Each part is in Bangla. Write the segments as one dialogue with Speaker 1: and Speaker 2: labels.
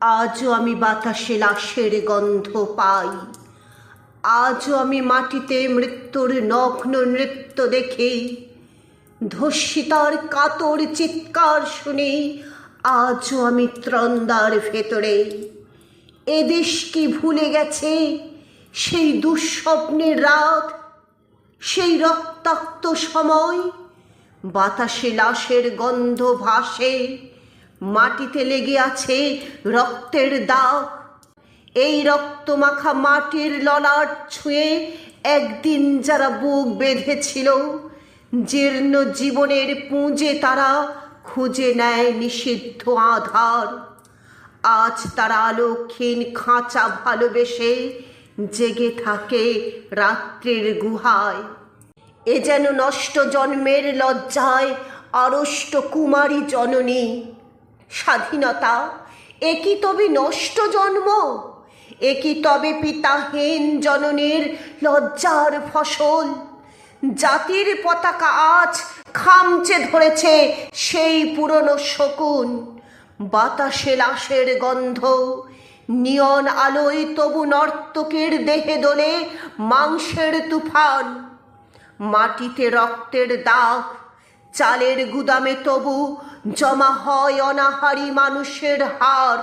Speaker 1: আজও আমি বাতাসে লাশের গন্ধ পাই। আজও আমি মাটিতে মৃত্যুর নগ্ন নৃত্য দেখি। ধর্ষিতার কাতর চিৎকার শুনি। আজও আমি ত্রন্দার ভেতরে। এদেশ কি ভুলে গেছে? সেই দুঃস্বপ্নের রাত, সেই রক্তাক্ত সময়। বাতাসে লাশের গন্ধ ভাসে। মাটিতে লেগে আছে রক্তের দাগ। এই রক্তমাখা মাটির ললাট ছুঁয়ে একদিন যারা বুক বেঁধেছিল, জীর্ণ জীবনের পুঁজে তারা খুঁজে নেয় নিষিদ্ধ আধার। আজ তারা আলোক্ষীন খাঁচা ভালোবেসে জেগে থাকে রাত্রির গুহায়। এ যেন নষ্ট জন্মের লজ্জায় আড়ষ্ট কুমারী জননী। স্বাধীনতা। এ কি তবে নষ্ট জন্ম এ কি তবে পিতাহীন জননীর লজ্জার ফসল। জাতির পতাকা আজ খামচে ধরেছে সেই পুরনো শকুন। বাতাসে লাশের গন্ধ, নিয়ন আলোয় তবু নর্তকের দেহে দোলে মাংসের তুফান। মাটিতে রক্তের দাগ চালের গুদামে তবু জমা হয় অনাহারি মানুষের হার।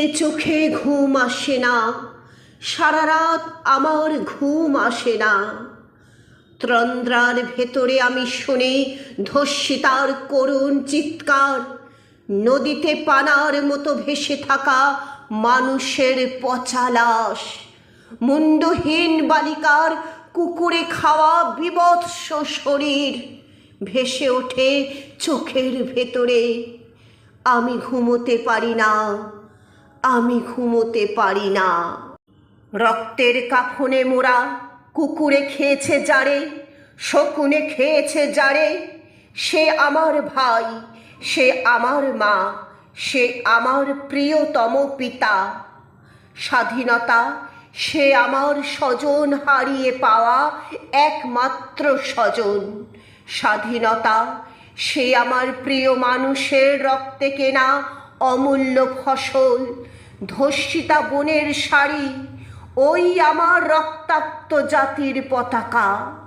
Speaker 1: এ চোখে ঘুম আসে না, সারা রাত আমার ঘুম আসে না। ত্রন্দ্রার ভেতরে আমি শুনি ধর্ষিতার করুণ চিৎকার, নদীতে পানার মতো ভেসে থাকা মানুষের পচা লাশ। মুন্ডহীন বালিকার কুকুরে খাওয়া বিবৎস শরীর। ভেসে ওঠে চোখের ভেতরে। আমি ঘুমোতে পারি না। আমি ঘুমোতে পারি না। রক্তের কাফনে মোড়া কুকুরে খেয়েছে জারে শকুনে খেয়েছে জারে সে আমার ভাই, সে আমার মা, সে আমার প্রিয়তম পিতা। স্বাধীনতা সে আমার স্বজন হারিয়ে পাওয়া একমাত্র স্বজন। স্বাধীনতা, সে আমার প্রিয় মানুষের রক্তে কেনা অমূল্য ফসল, ধর্ষিতা বোনের শাড়ি, ওই আমার রক্তাক্ত জাতির পতাকা।